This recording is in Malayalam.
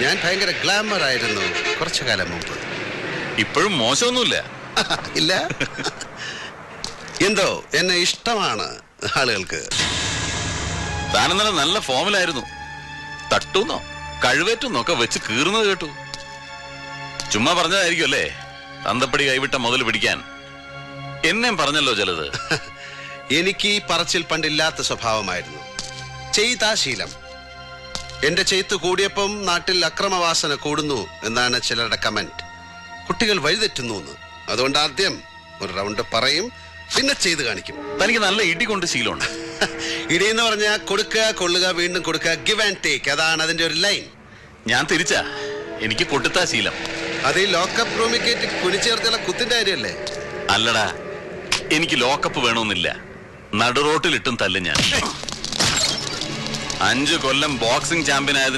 ഞാൻ ഭയങ്കര ഗ്ലാമർ ആയിരുന്നു കുറച്ചു കാലം മുമ്പ്. ഇപ്പോഴും മോശമൊന്നുമില്ല. ഇല്ല? എന്തോ എന്നെ ഇഷ്ടമാണ് ആളുകൾക്ക്. താൻ നല്ല ഫോമിലായിരുന്നു. തട്ടുന്നോ കഴിവേറ്റുന്നോ ഒക്കെ വെച്ച് കീറുന്നത് കേട്ടു. ചുമ്മാ പറഞ്ഞതായിരിക്കും അല്ലേ? തന്തപ്പടി കൈവിട്ട മുതൽ പിടിക്കാൻ. എന്നെയും പറഞ്ഞല്ലോ ചിലത്. എനിക്ക് ഈ പറച്ചിൽ പണ്ടില്ലാത്ത സ്വഭാവമായിരുന്നു. ചെയ്താ ശീലം എന്റെ ചെയ്ത്ത് കൂടിയപ്പം നാട്ടിൽ അക്രമവാസന കൂടുന്നു എന്നാണ് ചിലരുടെ കമന്റ്. കുട്ടികൾ വഴിതെറ്റുന്നു എന്ന്. അതുകൊണ്ട് ആദ്യം ഒരു റൗണ്ട് പറയും പിന്നെ ചെയ്ത് കാണിക്കും. തനിക്ക് നല്ല ഇടി കൊണ്ട് ശീലമുണ്ട്. എന്ന് പറഞ്ഞാൽ കൊടുക്കുക കൊള്ളുക വീണ്ടും കൊടുക്കുക ഗിവ് ആൻഡ് ടേക്ക് അതാണ് അതിന്റെ ഒരു ലൈൻ ഞാൻ തിരിച്ചാ. എനിക്ക് പൊട്ടുത്താ ശീലം. അത് ഈ ലോക്കപ്പ് റൂമിൽ കയറ്റി കുനിച്ചേർത്തുള്ള കുത്തിന്റെ കാര്യമല്ലേ? അല്ലടാ എനിക്ക് ലോക്കപ്പ് വേണമെന്നില്ല. നടുറോട്ടിലിട്ടും തല്ല ഞാൻ. അഞ്ചു കൊല്ലം ബോക്സിംഗ് ചാമ്പ്യൻ ആയതിന്റെ